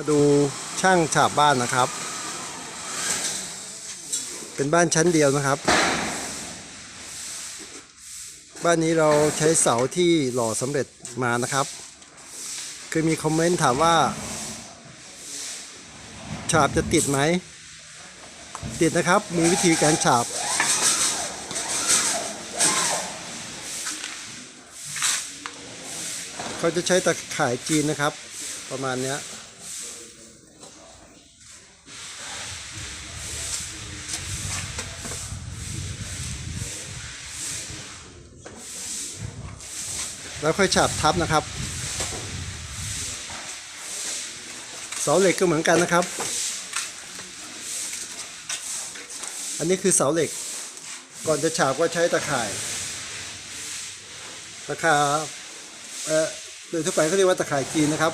มาดูช่างฉาบบ้านนะครับ เป็นบ้านชั้นเดียวนะครับ บ้านนี้เราใช้เสาที่หล่อสำเร็จมานะครับเคือมีคอมเมนต์ถามว่า ฉาบจะติดไหม ติดนะครับ มีวิธีการฉาบ เขาจะใช้ตะข่ายจีนนะครับ ประมาณเนี้ย แล้วค่อยฉาบทับนะครับเสาเหล็กก็เหมือนกันนะครับ อันนี้คือเสาเหล็ก ก่อนจะฉาบก็ใช้ตะข่ายราคาเอ่อโดยทั่วไปเขาเรียกว่าตะข่ายจีนนะครับ